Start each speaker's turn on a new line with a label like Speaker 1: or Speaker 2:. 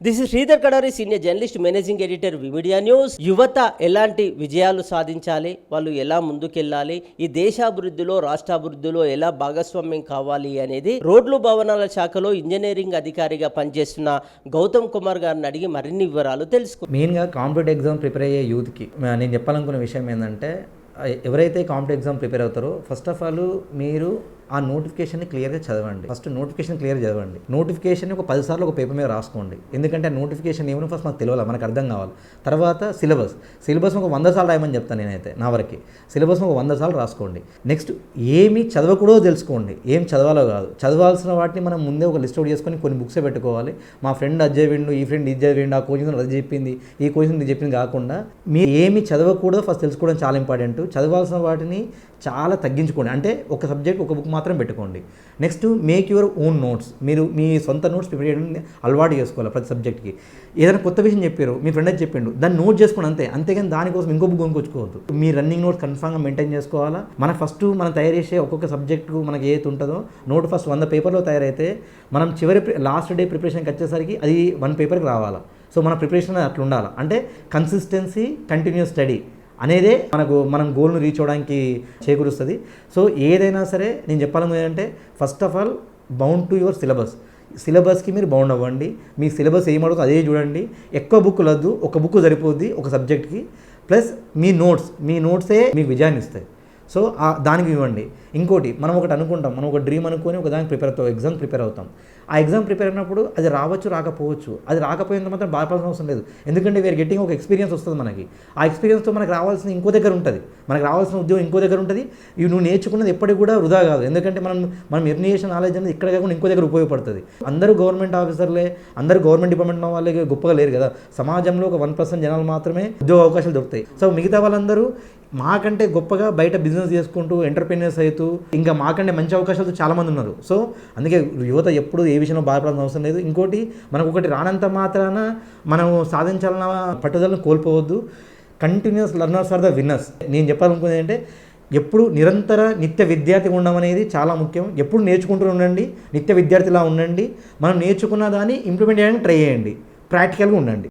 Speaker 1: This is Sridhar Kadari senior journalist managing editor V media news యువత ఎలాంటి విజయాలు సాధించాలి? వాళ్ళు ఎలా ముందుకెళ్ళాలి? ఈ దేశాభివృద్ధిలో రాష్ట్రాభివృద్ధిలో ఎలా భాగస్వామ్యం కావాలి అనేది రోడ్లు భవనాల శాఖలో ఇంజనీరింగ్ అధికారిగా పనిచేస్తున్న గౌతమ్ కుమార్ గారిని అడిగి మరిన్ని వివరాలు తెలుసుకుందాం
Speaker 2: మెయిన్గా కాంపిటేటివ్ ఎగ్జామ్ ప్రిపేర్ అయ్యే యూత్కి నేను చెప్పాలనుకున్న విషయం ఏంటంటే ఎవరైతే కాంపిటేటివ్ ఎగ్జామ్ ప్రిపేర్ అవుతారో ఫస్ట్ ఆఫ్ ఆల్ మీరు ఆ నోటిఫికేషన్ని క్లియర్గా చదవండి. ఫస్ట్ నోటిఫికేషన్ క్లియర్ చదవండి. నోటిఫికేషన్ ఒక పది సార్లు ఒక పేపర్ మీద రాసుకోండి. ఎందుకంటే ఆ నోటిఫికేషన్ ఏమైనా ఫస్ట్ మనకు తెలియాలి మనకు అర్థం కావాలి. తర్వాత సిలబస్. సిలబస్ ఒక వంద సార్లు రాయమని చెప్తాను నేనైతే నా వరకు. సిలబస్ ఒక వంద సార్లు రాసుకోండి. నెక్స్ట్ ఏమి చదవకూడదో తెలుసుకోండి. ఏం చదవాలో కాదు. చదవాల్సిన వాటిని మనం ముందే ఒక లిస్ట్ అవుట్ చేసుకొని కొన్ని బుక్స్ పెట్టుకోవాలి. మా ఫ్రెండ్ అది చదివిండు ఈ ఫ్రెండ్ ఇది చదివిండు ఆ కోచింగ్ అది చెప్పింది ఈ కోచింగ్ ఇది చెప్పింది కాకుండా మీరు ఏమి చదవకూడదో ఫస్ట్ తెలుసుకోవడం చాలా ఇంపార్టెంట్ చదవాల్సిన వాటిని చాలా తగ్గించుకోండి. అంటే ఒక సబ్జెక్ట్ ఒక బుక్ మాత్రం పెట్టుకోండి. Next make your own notes మీరు మీ సొంత నోట్స్ ప్రిపేర్ చేయడం అలవాటు చేసుకోవాలి ప్రతి సబ్జెక్ట్కి ఏదైనా కొత్త విషయం చెప్పారు మీ ఫ్రెండ్ అది చెప్పిండు దాన్ని నోట్ చేసుకోండి అంతే. అంతేగాని దానికోసం ఇంకో బుక్ కొనుక్కొచ్చుకోవద్దు. మీ రన్నింగ్ నోట్స్ కన్ఫామ్గా మెయింటైన్ చేసుకోవాలా? మన ఫస్ట్ మనం తయారు చేసే ఒక్కొక్క సబ్జెక్టు మనకి ఏది ఉంటుందో నోట్ ఫస్ట్ వంద పేపర్లో తయారైతే మనం చివరి లాస్ట్ డే ప్రిపరేషన్కి వచ్చేసరికి అది వన్ పేపర్కి రావాలా. సో మన ప్రిపరేషన్ అట్లా ఉండాలి. అంటే కన్సిస్టెన్సీ కంటిన్యూస్ స్టడీ అనేదే మనకు మనం గోల్ను రీచ్ అవ్వడానికి చేకూరుస్తుంది. సో ఏదైనా సరే నేను చెప్పాలని ఏంటంటే first of all bound to your syllabus సిలబస్కి మీరు బౌండ్ అవ్వండి. మీ సిలబస్ ఏమడుగుతుందో అదే చూడండి. ఎక్కువ బుక్ వద్దు ఒక బుక్ సరిపోద్ది ఒక సబ్జెక్ట్కి ప్లస్ మీ నోట్స్ మీ నోట్సే మీకు విజయాన్ని ఇస్తాయి. సో దానికి ఇవ్వండి. ఇంకోటి మనం ఒకటి అనుకుంటాం మనం ఒక డ్రీమ్ అనుకొని ఒక దానికి ప్రిపేర్ అవుతాం ఎగ్జామ్ ప్రిపేర్ అవుతాం. ఆ ఎగ్జామ్ ప్రిపేర్ అయినప్పుడు అది రావచ్చు రాకపోవచ్చు. అది రాకపోయినంత మాత్రం బాధపడాల్సిన అవసరం లేదు. ఎందుకంటే వేరు గెట్టింగ్ ఒక ఎక్స్పీరియన్స్ వస్తుంది మనకి. ఆ ఎక్స్పీరియన్స్తో మనకు రావాల్సిన ఇంకో దగ్గర ఉంటుంది. మనకు రావాల్సిన ఉద్యోగం ఇంకో దగ్గర ఉంటుంది. ఇవి నువ్వు నేర్చుకున్నది ఎప్పటికి కూడా వృధా కాదు. ఎందుకంటే మనం మనం ఎర్న్ చేసిన నాలెడ్జ్ అనేది ఇక్కడ కాకుండా ఇంకో దగ్గర ఉపయోగపడుతుంది. అందరూ గవర్నమెంట్ ఆఫీసర్లే అందరూ గవర్నమెంట్ డిపార్ట్మెంట్ వాళ్ళే గొప్పగా లేరు కదా. సమాజంలో ఒక వన్ పర్సెంట్ జనాలు మాత్రమే ఉద్యోగ అవకాశాలు దొరుకుతాయి. సో మిగతా వాళ్ళందరూ మాకంటే గొప్పగా బయట బిజినెస్ చేసుకుంటూ ఎంటర్ప్రీనియర్స్ అవుతూ ఇంకా మాకంటే మంచి అవకాశాలు చాలామంది ఉన్నారు. సో అందుకే యువత ఎప్పుడు ఏ విషయంలో బాధపడాల్సిన అవసరం లేదు. ఇంకోటి మనకు ఒకటి రానంత మాత్రాన మనం సాధించాలన్న పట్టుదలను కోల్పోవద్దు. Continuous learners are the winners నేను చెప్పాలనుకునేది అంటే ఎప్పుడు నిరంతర నిత్య విద్యార్థి ఉండడం అనేది చాలా ముఖ్యం. ఎప్పుడు నేర్చుకుంటూ ఉండండి నిత్య విద్యార్థిలా ఉండండి. మనం నేర్చుకున్న దాన్ని ఇంప్లిమెంట్ చేయడానికి ట్రై చేయండి. ప్రాక్టికల్గా ఉండండి.